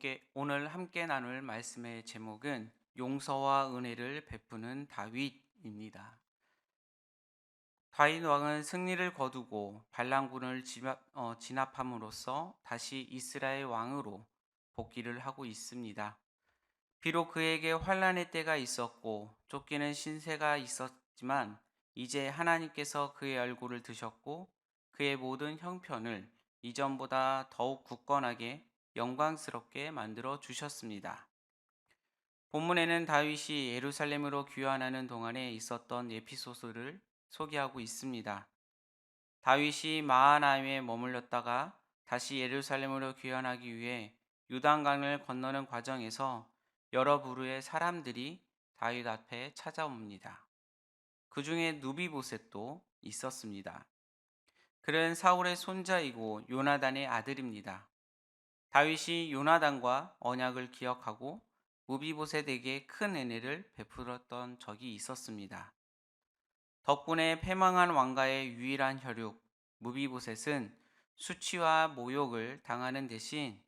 함께- 오늘 함께 나눌 말씀의 제목은 용서와 은혜를 베푸는 다윗입니다. 다윗 왕은 승리를 거두고 반란군을 어, 진압함으로써 다시 이스라엘 왕으로 복귀를 하고 있습니다. 비록 그에게 환란의 때가 있었고 쫓기는 신세가 있었지만 이제 하나님께서 그의 얼굴을 드셨고 그의 모든 형편을 이전보다 더욱 굳건하게 영광스럽게 만들어 주셨습니다. 본문에는 다윗이 예루살렘으로 귀환하는 동안에 있었던 에피소드를 소개하고 있습니다. 다윗이 마하나임에 머물렀다가 다시 예루살렘으로 귀환하기 위해 유단강을 건너는 과정에서 여러 부류의 사람들이 다윗 앞에 찾아옵니다. 그 중에 누비보셋도 있었습니다. 그는 사울의 손자이고 요나단의 아들입니다. 다윗이 요나단과 언약을 기억하고 무비보셋에게 큰 은혜를 베풀었던 적이 있었습니다. 덕분에 패망한 왕가의 유일한 혈육 무비보셋은 수치와 모욕을 당하는 대신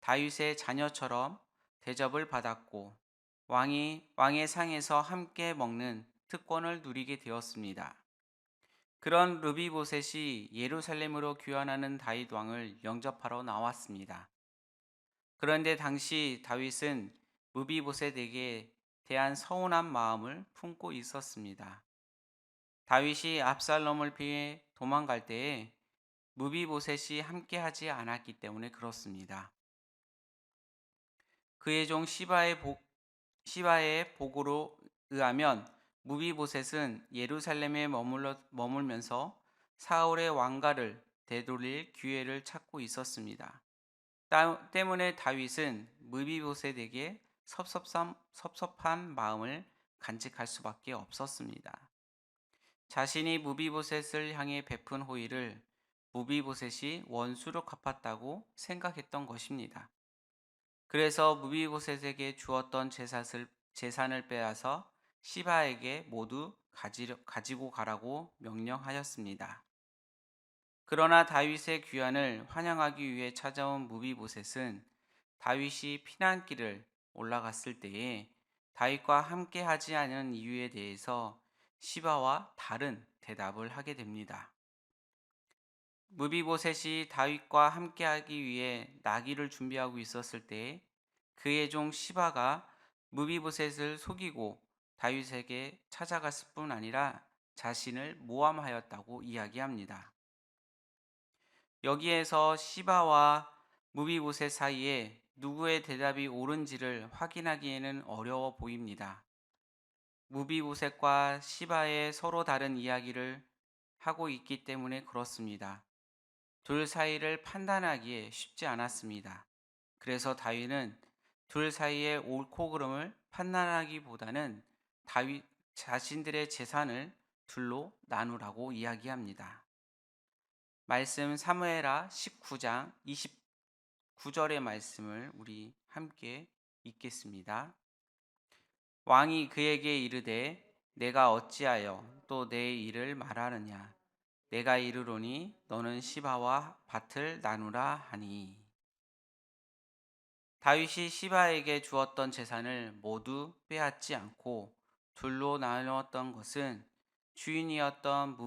다윗의 자녀처럼 대접을 받았고 왕이 왕의 상에서 함께 먹는 특권을 누리게 되었습니다. 그런 르비보셋이 예루살렘으로 귀환하는 다윗 왕을 영접하러 나왔습니다. 그런데 당시 다윗은 무비보셋에게 대한 서운한 마음을 품고 있었습니다. 다윗이 압살롬을 피해 도망갈 때에 무비보셋이 함께하지 않았기 때문에 그렇습니다. 그의 종 시바의 복 시바의 보고로 의하면 무비보셋은 예루살렘에 머물러, 머물면서 사울의 왕가를 되돌릴 기회를 찾고 있었습니다. 따, 때문에 다윗은 무비보셋에게 섭섭한, 섭섭한 마음을 간직할 수밖에 없었습니다. 자신이 무비보셋을 향해 베푼 호의를 무비보셋이 원수로 갚았다고 생각했던 것입니다. 그래서 무비보셋에게 주었던 재산을, 재산을 빼앗아 시바에게 모두 가지려, 가지고 가라고 명령하였습니다. 그러나 다윗의 귀환을 환영하기 위해 찾아온 무비보셋은 다윗이 피난길을 올라갔을 때에 다윗과 함께 하지 않은 이유에 대해서 시바와 다른 대답을 하게 됩니다. 무비보셋이 다윗과 함께하기 위해 나귀를 준비하고 있었을 때 그의 종 시바가 무비보셋을 속이고 다윗에게 찾아갔을 뿐 아니라 자신을 모함하였다고 이야기합니다. 여기에서 시바와 무비보셋 사이에 누구의 대답이 옳은지를 확인하기에는 어려워 보입니다. 무비보셋과 시바의 서로 다른 이야기를 하고 있기 때문에 그렇습니다. 둘 사이를 판단하기에 쉽지 않았습니다. 그래서 다윗은 둘 사이의 옳고 그름을 판단하기보다는 다윗 자신들의 재산을 둘로 나누라고 이야기합니다. 말씀 사무엘하 19장 29절의 말씀을 우리 함께 읽겠습니다. 왕이 그에게 이르되 내가 어찌하여 또 내 일을 말하느냐 내가 이르노니 너는 시바와 밭을 나누라 하니 다윗이 시바에게 주었던 재산을 모두 빼앗지 않고 둘로 나누었던 것은 주인이었던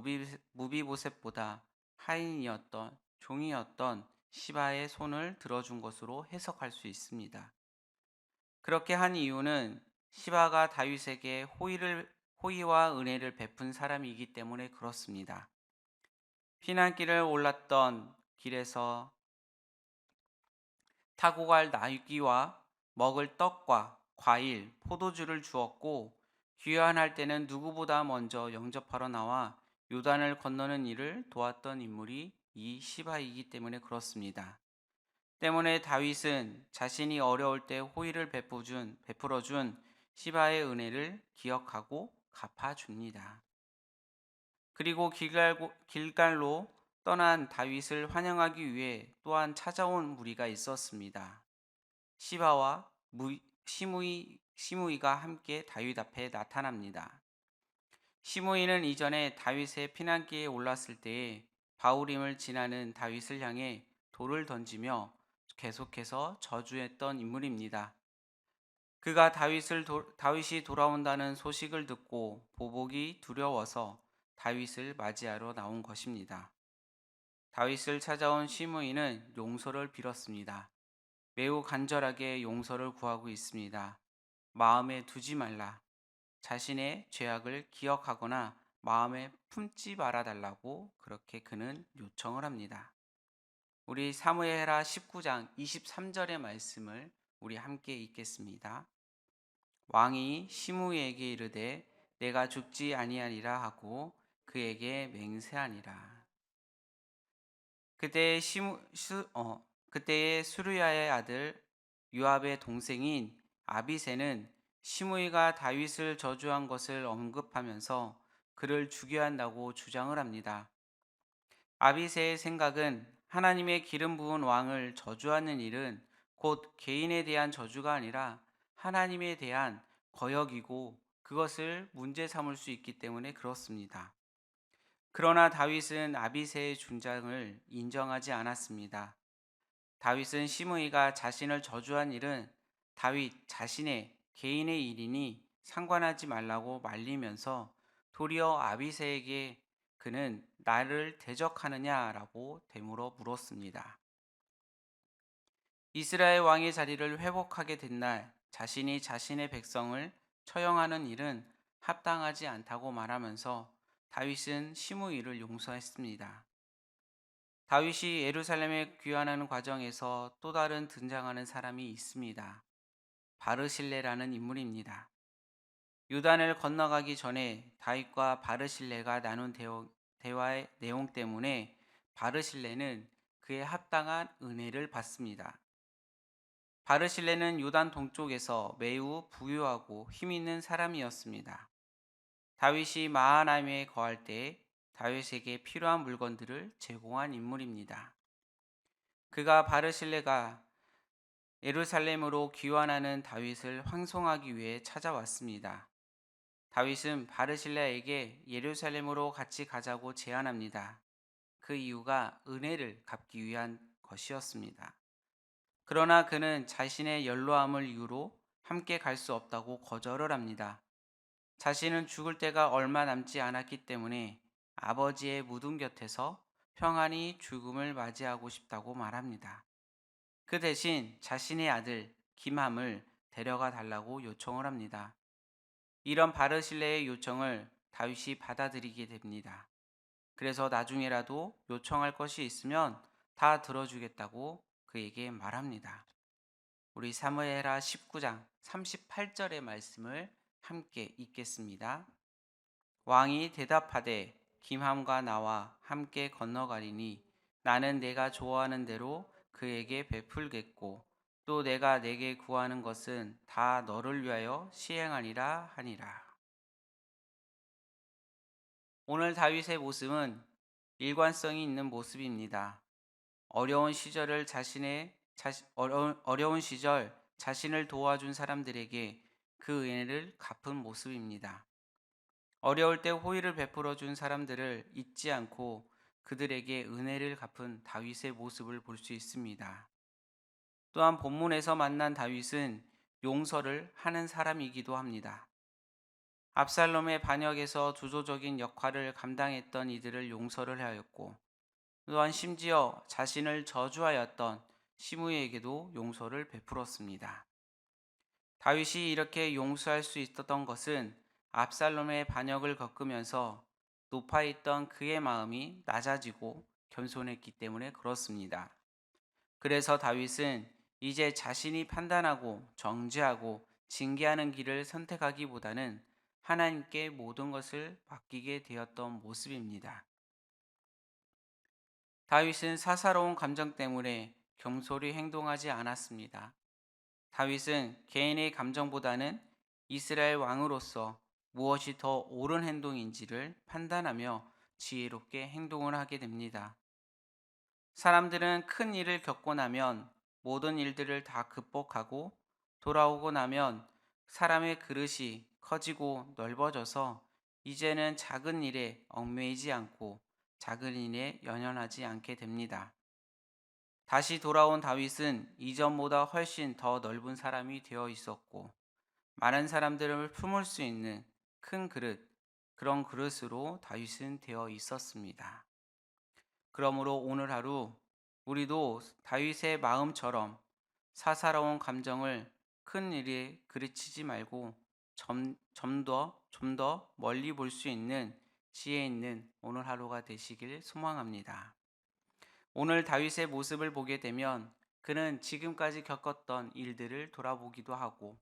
무비보셋보다 하인이었던 종이었던 시바의 손을 들어준 것으로 해석할 수 있습니다. 그렇게 한 이유는 시바가 다윗에게 호의를 호의와 은혜를 베푼 사람이기 때문에 그렇습니다. 피난길을 올랐던 길에서 타고 갈 나귀와 먹을 떡과 과일, 포도주를 주었고 귀환할 때는 누구보다 먼저 영접하러 나와 요단을 건너는 일을 도왔던 인물이 이 시바이기 때문에 그렇습니다. 때문에 다윗은 자신이 어려울 때 호의를 베풀어준, 베풀어준 시바의 은혜를 기억하고 갚아줍니다. 그리고 길갈, 길갈로 떠난 다윗을 환영하기 위해 또한 찾아온 무리가 있었습니다. 시바와 무, 시무이, 시무이가 함께 다윗 앞에 나타납니다. 시무이는 이전에 다윗의 피난길에 올랐을 때에 바울임을 지나는 다윗을 향해 돌을 던지며 계속해서 저주했던 인물입니다. 그가 다윗을 도, 다윗이 돌아온다는 소식을 듣고 보복이 두려워서 다윗을 맞이하러 나온 것입니다. 다윗을 찾아온 시므이는 용서를 빌었습니다. 매우 간절하게 용서를 구하고 있습니다. 마음에 두지 말라. 자신의 죄악을 기억하거나 마음에 품지 말아 달라고 그렇게 그는 요청을 합니다. 우리 사무엘하 19장 23절의 말씀을 우리 함께 읽겠습니다. 왕이 시므에게 이르되 내가 죽지 아니하리라 하고 그에게 맹세하니라. 그때 시므 수, 어, 그때의 수르야의 아들 유압의 동생인 아비세는 시므이가 다윗을 저주한 것을 언급하면서 그를 죽여야 한다고 주장을 합니다. 아비세의 생각은 하나님의 기름 부은 왕을 저주하는 일은 곧 개인에 대한 저주가 아니라 하나님에 대한 거역이고 그것을 문제 삼을 수 있기 때문에 그렇습니다. 그러나 다윗은 아비세의 준장을 인정하지 않았습니다. 다윗은 시므이가 자신을 저주한 일은 다윗 자신의 개인의 일이니 상관하지 말라고 말리면서 도리어 아비세에게 그는 나를 대적하느냐라고 되물어 물었습니다. 이스라엘 왕의 자리를 회복하게 된 날 자신이 자신의 백성을 처형하는 일은 합당하지 않다고 말하면서 다윗은 시므이를 용서했습니다. 다윗이 예루살렘에 귀환하는 과정에서 또 다른 등장하는 사람이 있습니다. 바르실레라는 인물입니다. 유단을 건너가기 전에 다윗과 바르실레가 나눈 대화의 내용 때문에 바르실레는 그에 합당한 은혜를 받습니다. 바르실레는 요단 동쪽에서 매우 부유하고 힘 있는 사람이었습니다. 다윗이 마하나임에 거할 때 다윗에게 필요한 물건들을 제공한 인물입니다. 그가 바르실레가 예루살렘으로 귀환하는 다윗을 황송하기 위해 찾아왔습니다. 다윗은 바르실레에게 예루살렘으로 같이 가자고 제안합니다. 그 이유가 은혜를 갚기 위한 것이었습니다. 그러나 그는 자신의 연로함을 이유로 함께 갈 수 없다고 거절을 합니다. 자신은 죽을 때가 얼마 남지 않았기 때문에 아버지의 무덤 곁에서 평안히 죽음을 맞이하고 싶다고 말합니다. 그 대신 자신의 아들 김함을 데려가 달라고 요청을 합니다. 이런 바르실레의 요청을 다윗이 받아들이게 됩니다. 그래서 나중에라도 요청할 것이 있으면 다 들어주겠다고 그에게 말합니다. 우리 사무엘하 19장 38절의 말씀을 함께 읽겠습니다. 왕이 대답하되 김함과 나와 함께 건너가리니 나는 내가 좋아하는 대로 그에게 베풀겠고 또 내가 내게 구하는 것은 다 너를 위하여 시행하리라 하니라. 오늘 다윗의 모습은 일관성이 있는 모습입니다. 어려운 시절을 자신의 자시, 어려운, 어려운 시절 자신을 도와준 사람들에게 그 은혜를 갚은 모습입니다. 어려울 때 호의를 베풀어 준 사람들을 잊지 않고 그들에게 은혜를 갚은 다윗의 모습을 볼 수 있습니다. 또한 본문에서 만난 다윗은 용서를 하는 사람이기도 합니다. 압살롬의 반역에서 주도적인 역할을 감당했던 이들을 용서를 하였고 또한 심지어 자신을 저주하였던 시므에게도 용서를 베풀었습니다. 다윗이 이렇게 용서할 수 있었던 것은 압살롬의 반역을 겪으면서 높아 있던 그의 마음이 낮아지고 겸손했기 때문에 그렇습니다. 그래서 다윗은 이제 자신이 판단하고 정죄하고 징계하는 길을 선택하기보다는 하나님께 모든 것을 맡기게 되었던 모습입니다. 다윗은 사사로운 감정 때문에 경솔히 행동하지 않았습니다. 다윗은 개인의 감정보다는 이스라엘 왕으로서 무엇이 더 옳은 행동인지를 판단하며 지혜롭게 행동을 하게 됩니다. 사람들은 큰 일을 겪고 나면 모든 일들을 다 극복하고 돌아오고 나면 사람의 그릇이 커지고 넓어져서 이제는 작은 일에 얽매이지 않고 작은 일에 연연하지 않게 됩니다. 다시 돌아온 다윗은 이전보다 훨씬 더 넓은 사람이 되어 있었고 많은 사람들을 품을 수 있는 큰 그릇, 그런 그릇으로 다윗은 되어 있었습니다. 그러므로 오늘 하루 우리도 다윗의 마음처럼 사사로운 감정을 큰 일에 그르치지 말고 좀더좀 더 멀리 볼 수 있는 지혜 있는 오늘 하루가 되시길 소망합니다. 오늘 다윗의 모습을 보게 되면 그는 지금까지 겪었던 일들을 돌아보기도 하고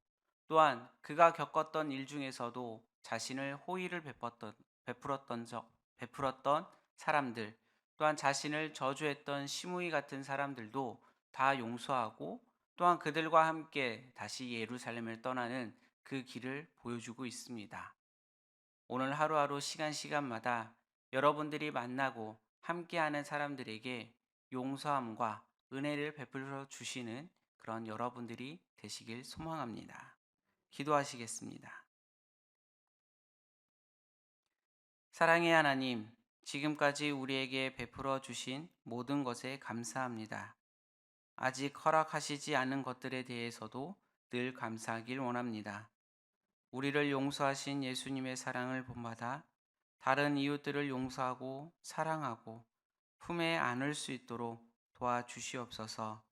또한 그가 겪었던 일 중에서도 자신을 호의를 베풀었던, 베풀었던, 적, 베풀었던 사람들 또한 자신을 저주했던 시므이 같은 사람들도 다 용서하고 또한 그들과 함께 다시 예루살렘을 떠나는 그 길을 보여주고 있습니다. 오늘 하루하루 시간 시간마다 여러분들이 만나고 함께하는 사람들에게 용서함과 은혜를 베풀어 주시는 그런 여러분들이 되시길 소망합니다. 기도하시겠습니다. 사랑의 하나님, 지금까지 우리에게 베풀어 주신 모든 것에 감사합니다. 아직 허락하시지 않은 것들에 대해서도 늘 감사하길 원합니다. 우리를 용서하신 예수님의 사랑을 본받아 다른 이웃들을 용서하고 사랑하고 품에 안을 수 있도록 도와주시옵소서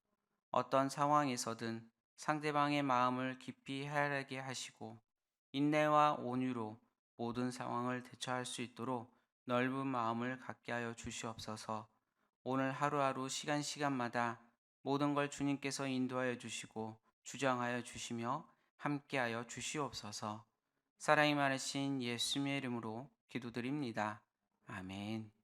어떤 상황에서든 상대방의 마음을 깊이 헤아리게 하시고 인내와 온유로 모든 상황을 대처할 수 있도록 넓은 마음을 갖게 하여 주시옵소서 오늘 하루하루 시간 시간마다 모든 걸 주님께서 인도하여 주시고 주장하여 주시며 함께하여 주시옵소서. 사랑이 많으신 예수님의 이름으로 기도드립니다. 아멘.